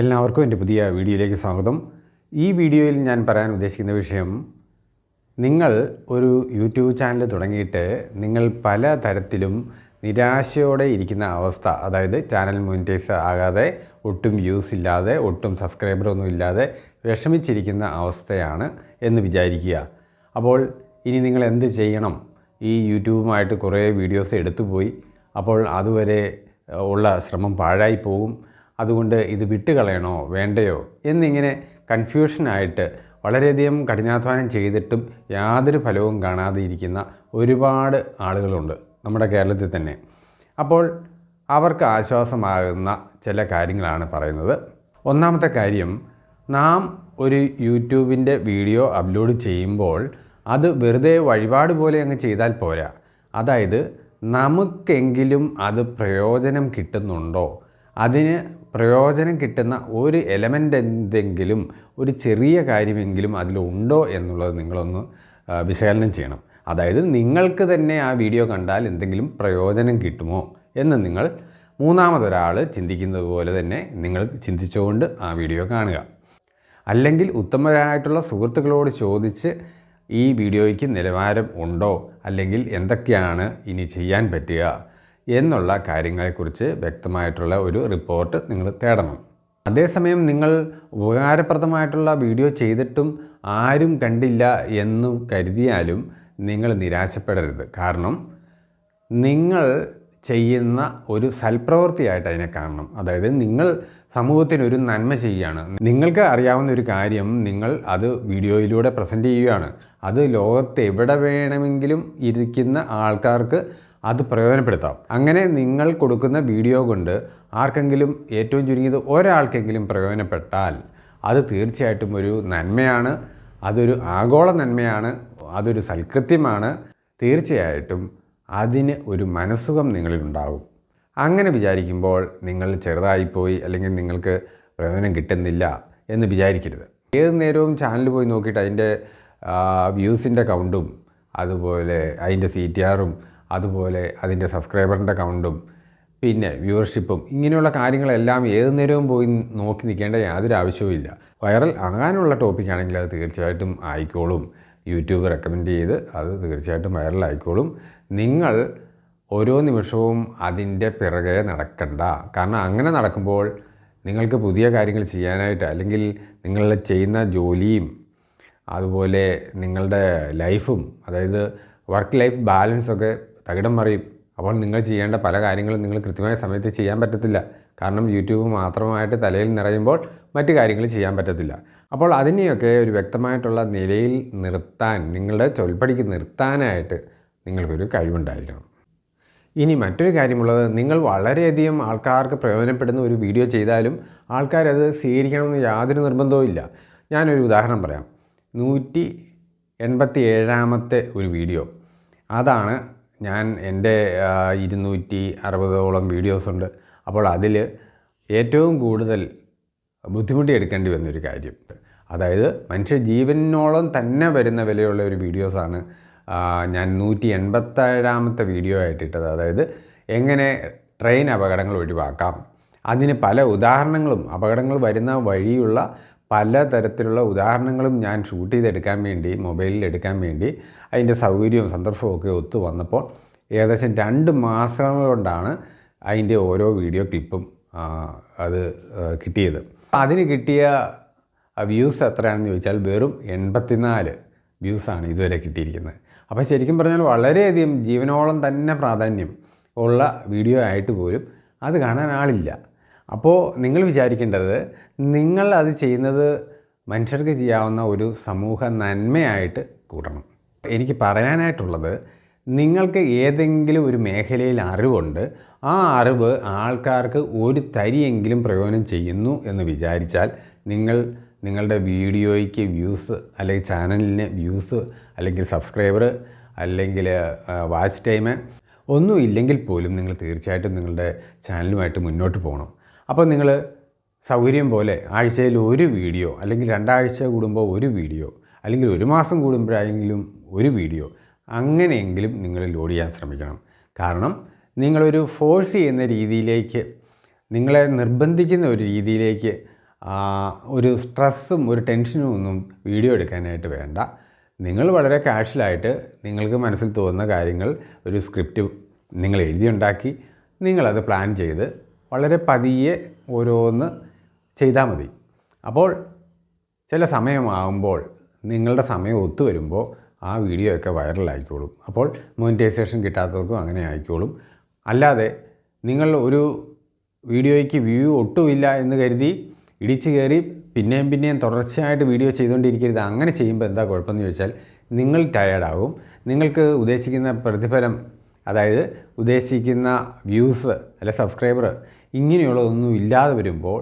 എല്ലാവർക്കും എന്റെ പുതിയ വീഡിയോയിലേക്ക് സ്വാഗതം. ഈ വീഡിയോയിൽ ഞാൻ പറയാൻ ഉദ്ദേശിക്കുന്ന വിഷയം നിങ്ങൾ ഒരു യൂട്യൂബ് ചാനൽ തുടങ്ങിയിട്ട് നിങ്ങൾ പല തരത്തിലും നിരാശയോടെ ഇരിക്കുന്ന അവസ്ഥ അതായത് ചാനൽ മോണിറ്റൈസ് ആകാതെ ഒട്ടും വ്യൂസ് ഇല്ലാതെ ഒട്ടും സബ്സ്ക്രൈബറൊന്നും ഇല്ലാതെ വിഷമിച്ചിരിക്കുന്ന അവസ്ഥയാണ് എന്ന് വിചാരിക്കുക. അപ്പോൾ ഇനി നിങ്ങൾ എന്ത് ചെയ്യണം? ഈ യൂട്യൂബുമായിട്ട് കുറേ വീഡിയോസ് എടുത്തുപോയി അപ്പോൾ അതുവരെ ഉള്ള ശ്രമം പാഴായി പോകും. അതുകൊണ്ട് ഇത് വിട്ടുകളയണോ വേണ്ടയോ എന്നിങ്ങനെ കൺഫ്യൂഷനായിട്ട് വളരെയധികം കഠിനാധ്വാനം ചെയ്തിട്ടും യാതൊരു ഫലവും കാണാതെ ഇരിക്കുന്ന ഒരുപാട് ആളുകളുണ്ട് നമ്മുടെ കേരളത്തിൽ തന്നെ. അപ്പോൾ അവർക്ക് ആശ്വാസമാകുന്ന ചില കാര്യങ്ങളാണ് പറയുന്നത്. ഒന്നാമത്തെ കാര്യം നാം ഒരു യൂട്യൂബിന്റെ വീഡിയോ അപ്ലോഡ് ചെയ്യുമ്പോൾ അത് വെറുതെ വഴിപാട് പോലെ അങ്ങ് ചെയ്താൽ പോരാ. അതായത് നമുക്കെങ്കിലും അത് പ്രയോജനം കിട്ടുന്നുണ്ടോ? അതിന് പ്രയോജനം കിട്ടുന്ന ഒരു എലമെന്റ് എന്തെങ്കിലും ഒരു ചെറിയ കാര്യമെങ്കിലും അതിലുണ്ടോ എന്നുള്ളത് നിങ്ങളൊന്ന് വിശകലനം ചെയ്യണം. അതായത് നിങ്ങൾക്ക് തന്നെ ആ വീഡിയോ കണ്ടാൽ എന്തെങ്കിലും പ്രയോജനം കിട്ടുമോ എന്ന് നിങ്ങൾ മൂന്നാമതൊരാൾ ചിന്തിക്കുന്നത് പോലെ തന്നെ നിങ്ങൾ ചിന്തിച്ചുകൊണ്ട് ആ വീഡിയോ കാണുക. അല്ലെങ്കിൽ ഉത്തമരായിട്ടുള്ള സുഹൃത്തുക്കളോട് ചോദിച്ച് ഈ വീഡിയോയ്ക്ക് നിലവാരം ഉണ്ടോ? അല്ലെങ്കിൽ എന്തൊക്കെയാണ് ഇനി ചെയ്യാൻ പറ്റുക? എന്നുള്ള കാര്യങ്ങളെക്കുറിച്ച് വ്യക്തമായിട്ടുള്ള ഒരു റിപ്പോർട്ട് നിങ്ങൾ തേടണം. അതേസമയം നിങ്ങൾ ഉപകാരപ്രദമായിട്ടുള്ള വീഡിയോ ചെയ്തിട്ടും ആരും കണ്ടില്ല എന്ന് കരുതിയാലും നിങ്ങൾ നിരാശപ്പെടരുത്. കാരണം നിങ്ങൾ ചെയ്യുന്ന ഒരു സൽപ്രവൃത്തിയായിട്ട് അതിനെ കാണണം. അതായത് നിങ്ങൾ സമൂഹത്തിന് ഒരു നന്മ ചെയ്യുകയാണ്. നിങ്ങൾക്ക് അറിയാവുന്ന ഒരു കാര്യം നിങ്ങൾ അത് വീഡിയോയിലൂടെ പ്രസന്റ് ചെയ്യുകയാണ്. അത് ലോകത്ത് എവിടെ വേണമെങ്കിലും ഇരിക്കുന്ന ആൾക്കാർക്ക് അത് പ്രയോജനപ്പെടുത്താം. അങ്ങനെ നിങ്ങൾ കൊടുക്കുന്ന വീഡിയോ കൊണ്ട് ആർക്കെങ്കിലും ഏറ്റവും ചുരുങ്ങിയത് ഒരാൾക്കെങ്കിലും പ്രയോജനപ്പെട്ടാൽ അത് തീർച്ചയായിട്ടും ഒരു നന്മയാണ് അതൊരു ആഗോള നന്മയാണ് അതൊരു സൽകൃത്യമാണ്. തീർച്ചയായിട്ടും അതിന് ഒരു മനസ്സുഖം നിങ്ങളിലുണ്ടാകും അങ്ങനെ വിചാരിക്കുമ്പോൾ നിങ്ങൾ ചെറുതായിപ്പോയി അല്ലെങ്കിൽ നിങ്ങൾക്ക് പ്രയോജനം കിട്ടുന്നില്ല എന്ന് വിചാരിക്കരുത്. ഏത് നേരവും ചാനൽ പോയി നോക്കിയിട്ട് അതിന്റെ വ്യൂസിന്റെ കൗണ്ടും അതുപോലെ അതിന്റെ സി ടി ആറും അതുപോലെ അതിന്റെ സബ്സ്ക്രൈബറിന്റെ കൗണ്ടും പിന്നെ വ്യൂവർഷിപ്പും ഇങ്ങനെയുള്ള കാര്യങ്ങളെല്ലാം ഏത് നേരവും പോയി നോക്കി നിൽക്കേണ്ട യാതൊരു ആവശ്യവുമില്ല വൈറൽ ആകാനുള്ള ടോപ്പിക്കാണെങ്കിൽ അത് തീർച്ചയായിട്ടും ആയിക്കോളും. യൂട്യൂബ് റെക്കമെൻഡ് ചെയ്ത് അത് തീർച്ചയായിട്ടും വൈറൽ ആയിക്കോളും. നിങ്ങൾ ഓരോ നിമിഷവും അതിന്റെ പിറകെ നടക്കണ്ട. കാരണം അങ്ങനെ നടക്കുമ്പോൾ നിങ്ങൾക്ക് പുതിയ കാര്യങ്ങൾ ചെയ്യാനായിട്ട് അല്ലെങ്കിൽ നിങ്ങൾ ചെയ്യുന്ന ജോലിയും അതുപോലെ നിങ്ങളുടെ ലൈഫും അതായത് വർക്ക് ലൈഫ് ബാലൻസ് ഒക്കെ തകിടം മറിയും. അപ്പോൾ നിങ്ങൾ ചെയ്യേണ്ട പല കാര്യങ്ങളും നിങ്ങൾ കൃത്യമായ സമയത്ത് ചെയ്യാൻ പറ്റത്തില്ല. കാരണം യൂട്യൂബ് മാത്രമായിട്ട് തലയിൽ നിറയുമ്പോൾ മറ്റു കാര്യങ്ങൾ ചെയ്യാൻ പറ്റത്തില്ല. അപ്പോൾ അതിനെയൊക്കെ ഒരു വ്യക്തമായിട്ടുള്ള നിലയിൽ നിർത്താൻ നിങ്ങളുടെ ചൊൽപ്പടിക്ക് നിർത്താനായിട്ട് നിങ്ങൾക്കൊരു കഴിവുണ്ടായിരിക്കണം. ഇനി മറ്റൊരു കാര്യമുള്ളത് നിങ്ങൾ വളരെയധികം ആൾക്കാർക്ക് പ്രയോജനപ്പെടുന്ന ഒരു വീഡിയോ ചെയ്താലും ആൾക്കാരത് സ്വീകരിക്കണമെന്ന് യാതൊരു നിർബന്ധവും ഇല്ല. ഞാനൊരു ഉദാഹരണം പറയാം. നൂറ്റി എൺപത്തി ഏഴാമത്തെ ഒരു വീഡിയോ. അതാണ് ഞാൻ എന്റെ ഇരുന്നൂറ്റി അറുപതോളം വീഡിയോസ് ഉണ്ട്. അപ്പോൾ അതിൽ ഏറ്റവും കൂടുതൽ ബുദ്ധിമുട്ടി എടുക്കേണ്ടി വന്നൊരു കാര്യം. അതായത് മനുഷ്യ ജീവനോളം തന്നെ വരുന്ന വിലയുള്ള ഒരു വീഡിയോസാണ് ഞാൻ നൂറ്റി എൺപത്തേഴാമത്തെ വീഡിയോ ആയിട്ടിട്ടത്. അതായത് എങ്ങനെ ട്രെയിൻ അപകടങ്ങൾ ഒഴിവാക്കാം അതിന് പല ഉദാഹരണങ്ങളും അപകടങ്ങൾ വരുന്ന വഴിയുള്ള പല തരത്തിലുള്ള ഉദാഹരണങ്ങളും ഞാൻ ഷൂട്ട് ചെയ്തെടുക്കാൻ വേണ്ടി മൊബൈലിൽ എടുക്കാൻ വേണ്ടി അതിന്റെ സൗകര്യവും സന്ദർഭവും ഒക്കെ ഒത്തു വന്നപ്പോൾ ഏകദേശം രണ്ട് മാസങ്ങൾ കൊണ്ടാണ് അതിന്റെ ഓരോ വീഡിയോ ക്ലിപ്പും അത് കിട്ടിയത്. അതിന് കിട്ടിയ വ്യൂസ് എത്രയാണെന്ന് ചോദിച്ചാൽ വെറും എൺപത്തിനാല് വ്യൂസാണ് ഇതുവരെ കിട്ടിയിരിക്കുന്നത്. അപ്പോൾ ശരിക്കും പറഞ്ഞാൽ വളരെയധികം ജീവനോളം തന്നെ പ്രാധാന്യം ഉള്ള വീഡിയോ ആയിട്ട് പോലും അത് കാണാൻ ആളില്ല. അപ്പോൾ നിങ്ങൾ വിചാരിക്കേണ്ടത് നിങ്ങൾ അത് ചെയ്യുന്നത് മനുഷ്യർക്ക് ചെയ്യാവുന്ന ഒരു സമൂഹ നന്മയായിട്ട് കൂടണം എനിക്ക് പറയാനായിട്ടുള്ളത് നിങ്ങൾക്ക് ഏതെങ്കിലും ഒരു മേഖലയിൽ അറിവുണ്ട്. ആ അറിവ് ആൾക്കാർക്ക് ഒരു തരിയെങ്കിലും പ്രയോജനം ചെയ്യുന്നു എന്ന് വിചാരിച്ചാൽ നിങ്ങൾ നിങ്ങളുടെ വീഡിയോയ്ക്ക് വ്യൂസ് അല്ലെങ്കിൽ ചാനലിന് വ്യൂസ് അല്ലെങ്കിൽ സബ്സ്ക്രൈബർ അല്ലെങ്കിൽ വാച്ച് ടൈം ഒന്നും ഇല്ലെങ്കിൽ പോലും നിങ്ങൾ തീർച്ചയായിട്ടും നിങ്ങളുടെ ചാനലുമായിട്ട് മുന്നോട്ട് പോകണം. അപ്പോൾ നിങ്ങൾ സൗകര്യം പോലെ ആഴ്ചയിൽ ഒരു വീഡിയോ അല്ലെങ്കിൽ രണ്ടാഴ്ച കൂടുമ്പോൾ ഒരു വീഡിയോ അല്ലെങ്കിൽ ഒരു മാസം കൂടുമ്പോഴെങ്കിലും ഒരു വീഡിയോ അങ്ങനെയെങ്കിലും നിങ്ങൾ ലോഡ് ചെയ്യാൻ ശ്രമിക്കണം. കാരണം നിങ്ങളൊരു ഫോഴ്സ് ചെയ്യുന്ന രീതിയിലേക്ക് നിങ്ങളെ നിർബന്ധിക്കുന്ന ഒരു രീതിയിലേക്ക് ഒരു സ്ട്രെസ്സും ഒരു ടെൻഷനും ഒന്നും വീഡിയോ എടുക്കാനായിട്ട് വേണ്ട. നിങ്ങൾ വളരെ കാഷ്വലായിട്ട് നിങ്ങൾക്ക് മനസ്സിൽ തോന്നുന്ന കാര്യങ്ങൾ ഒരു സ്ക്രിപ്റ്റ് നിങ്ങൾ എഴുതിയുണ്ടാക്കി നിങ്ങളത് പ്ലാൻ ചെയ്ത് വളരെ പതിയെ ഓരോന്ന് ചെയ്താൽ മതി. അപ്പോൾ ചില സമയമാകുമ്പോൾ നിങ്ങളുടെ സമയം ഒത്തു വരുമ്പോൾ ആ വീഡിയോ ഒക്കെ വൈറലായിക്കോളും അപ്പോൾ മോണിറ്റൈസേഷൻ കിട്ടാത്തവർക്കും അങ്ങനെ ആയിക്കോളും. അല്ലാതെ നിങ്ങൾ ഒരു വീഡിയോയ്ക്ക് വ്യൂ ഒട്ടുമില്ല എന്ന് കരുതി ഇടിച്ചു കയറി പിന്നെയും പിന്നെയും തുടർച്ചയായിട്ട് വീഡിയോ ചെയ്തുകൊണ്ടിരിക്കരുത് അങ്ങനെ ചെയ്യുമ്പോൾ എന്താ കുഴപ്പമെന്ന് ചോദിച്ചാൽ നിങ്ങൾ ടയേർഡാകും നിങ്ങൾക്ക് ഉദ്ദേശിക്കുന്ന പ്രതിഫലം അതായത് ഉദ്ദേശിക്കുന്ന വ്യൂസ് അല്ലെ സബ്സ്ക്രൈബർ ഇങ്ങനെയുള്ളതൊന്നും ഇല്ലാതെ വരുമ്പോൾ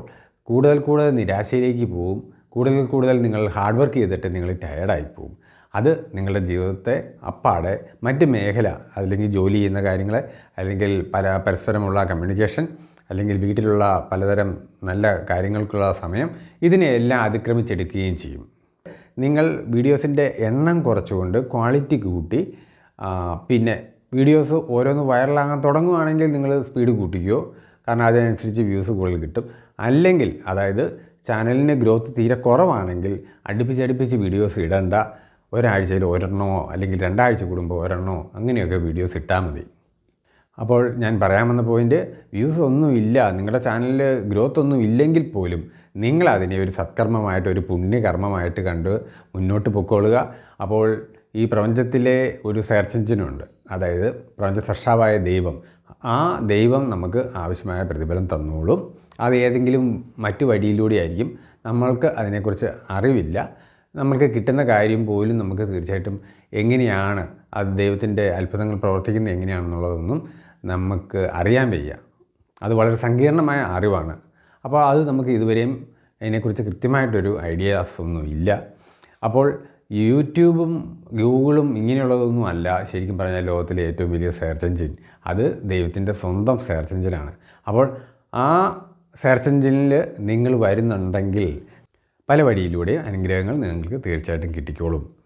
കൂടുതൽ കൂടുതൽ നിരാശയിലേക്ക് പോവും. കൂടുതൽ കൂടുതൽ നിങ്ങൾ ഹാർഡ് വർക്ക് ചെയ്തിട്ട് നിങ്ങൾ ടയേർഡായി പോവും. അത് നിങ്ങളുടെ ജീവിതത്തെ അപ്പാടെ മറ്റ് മേഖല അല്ലെങ്കിൽ ജോലി ചെയ്യുന്ന കാര്യങ്ങൾ അല്ലെങ്കിൽ പര പരസ്പരമുള്ള കമ്മ്യൂണിക്കേഷൻ അല്ലെങ്കിൽ വീട്ടിലുള്ള പലതരം നല്ല കാര്യങ്ങൾക്കുള്ള സമയം ഇതിനെയെല്ലാം അതിക്രമിച്ചെടുക്കുകയും ചെയ്യും. നിങ്ങൾ വീഡിയോസിന്റെ എണ്ണം കുറച്ചുകൊണ്ട് ക്വാളിറ്റി കൂട്ടി പിന്നെ വീഡിയോസ് ഓരോന്ന് വൈറലാകാൻ തുടങ്ങുകയാണെങ്കിൽ നിങ്ങൾ സ്പീഡ് കൂട്ടിക്കോ. കാരണം അതിനനുസരിച്ച് വ്യൂസ് കൂടുതൽ കിട്ടും. അല്ലെങ്കിൽ അതായത് ചാനലിന് ഗ്രോത്ത് തീരെ കുറവാണെങ്കിൽ അടുപ്പിച്ചടുപ്പിച്ച് വീഡിയോസ് ഇടണ്ട. ഒരാഴ്ചയിൽ ഒരെണ്ണമോ അല്ലെങ്കിൽ രണ്ടാഴ്ച കൂടുമ്പോൾ ഒരെണ്ണമോ അങ്ങനെയൊക്കെ വീഡിയോസ് ഇട്ടാൽ മതി. അപ്പോൾ ഞാൻ പറയാൻ വന്ന പോയിന്റ് വ്യൂസ് ഒന്നും ഇല്ല. നിങ്ങളുടെ ചാനലിൽ ഗ്രോത്ത് ഒന്നും ഇല്ലെങ്കിൽ പോലും നിങ്ങൾ അതിനെ ഒരു സത്കർമ്മമായിട്ട് ഒരു പുണ്യകർമ്മമായിട്ട് കണ്ട് മുന്നോട്ട് പൊക്കോളുക. അപ്പോൾ ഈ പ്രപഞ്ചത്തിലെ ഒരു സെർച്ച് എഞ്ചിനുണ്ട് അതായത് പ്രപഞ്ച സൃഷ്ടാവായ ദൈവം. ആ ദൈവം നമുക്ക് ആവശ്യമായ പ്രതിഫലം തന്നോളും. അത് ഏതെങ്കിലും മറ്റു വഴിയിലൂടെ ആയിരിക്കും നമ്മൾക്ക് അതിനെക്കുറിച്ച് അറിവില്ല. നമ്മൾക്ക് കിട്ടുന്ന കാര്യം പോലും നമുക്ക് തീർച്ചയായിട്ടും എങ്ങനെയാണ് അത് ദൈവത്തിന്റെ അത്ഭുതങ്ങൾ പ്രവർത്തിക്കുന്നത് എങ്ങനെയാണെന്നുള്ളതൊന്നും നമുക്ക് അറിയാൻ വയ്യ. അത് വളരെ സങ്കീർണമായ അറിവാണ്. അപ്പോൾ അത് നമുക്ക് ഇതുവരെയും അതിനെക്കുറിച്ച് കൃത്യമായിട്ടൊരു ഐഡിയാസ് ഒന്നും ഇല്ല. അപ്പോൾ യൂട്യൂബും ഗൂഗിളും ഇങ്ങനെയുള്ളതൊന്നും അല്ല. ശരിക്കും പറഞ്ഞാൽ ലോകത്തിലെ ഏറ്റവും വലിയ സെർച്ച് എഞ്ചിൻ അത് ദൈവത്തിന്റെ സ്വന്തം സെർച്ച് എഞ്ചിനാണ് അപ്പോൾ ആ സെർച്ച് എഞ്ചിനിൽ നിങ്ങൾ വരുന്നുണ്ടെങ്കിൽ പല വഴിയിലൂടെ അനുഗ്രഹങ്ങൾ നിങ്ങൾക്ക് തീർച്ചയായിട്ടും കിട്ടിക്കോളും.